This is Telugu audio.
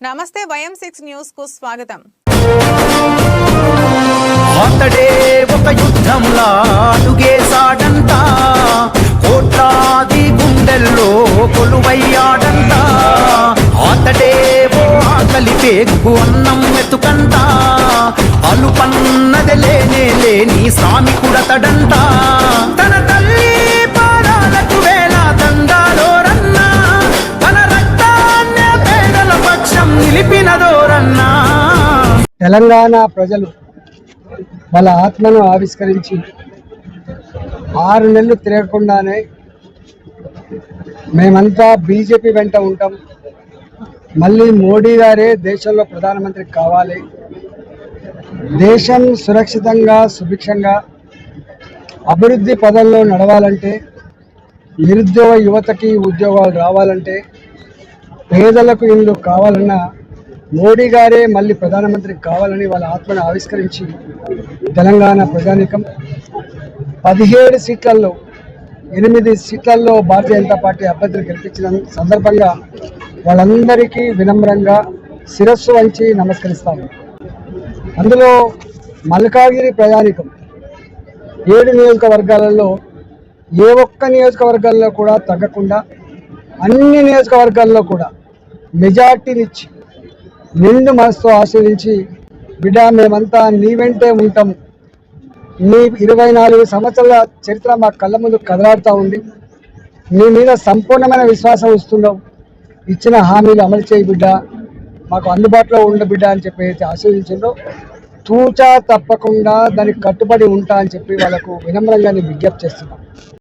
నమస్తే వయం సిక్స్ న్యూస్కు స్వాగతం. అతడే ఒక యుద్ధంలా అడుగేశాడంట కోట్లాది గుండెల్లో కొలువయ్యాడంట అతడే ఓ ఆకలి పేగు అన్నం వెతుకంట అలుపన్నది లేనే లేని శ్రామికుడతడంట తన తెలంగాణ ప్రజలు వాళ్ళ ఆత్మను ఆవిష్కరించి ఆరు నెలలు తిరగకుండానే మేమంతా బీజేపీ వెంట ఉంటాం. మళ్ళీ మోడీ గారే దేశంలో ప్రధానమంత్రి కావాలి. దేశం సురక్షితంగా సుభిక్షంగా అభివృద్ధి పదంలో నడవాలంటే నిరుద్యోగ యువతకి ఉద్యోగాలు రావాలంటే పేదలకు ఇల్లు కావాలన్నా మోడీ గారే మళ్ళీ ప్రధానమంత్రి కావాలని వాళ్ళ ఆత్మను ఆవిష్కరించి తెలంగాణ ప్రజానీకం పదిహేడు సీట్లలో ఎనిమిది సీట్లలో భారతీయ జనతా పార్టీ అభ్యర్థులు గెలిపించిన సందర్భంగా వాళ్ళందరికీ వినమ్రంగా శిరస్సు వంచి నమస్కరిస్తాము. అందులో మల్కాగిరి ప్రజానీకం ఏడు నియోజకవర్గాలలో ఏ ఒక్క నియోజకవర్గాల్లో కూడా తగ్గకుండా అన్ని నియోజకవర్గాల్లో కూడా మెజార్టీనిచ్చి నిండు మనసుతో ఆశీర్వించి బిడ్డ మేమంతా నీ వెంటే ఉంటాం. నీ ఇరవై నాలుగు సంవత్సరాల చరిత్ర మా కళ్ళ ముందు కదలాడుతూ ఉంది. నీ మీద సంపూర్ణమైన విశ్వాసం వస్తున్నావు ఇచ్చిన హామీలు అమలు చేయి బిడ్డ. మాకు అందుబాటులో ఉండ బిడ్డ అని చెప్పి అయితే ఆశీర్వదించిందో తూచా తప్పకుండా దానికి కట్టుబడి ఉంటా అని చెప్పి వాళ్ళకు వినమ్రంగా నేను విజ్ఞప్తి చేస్తున్నాను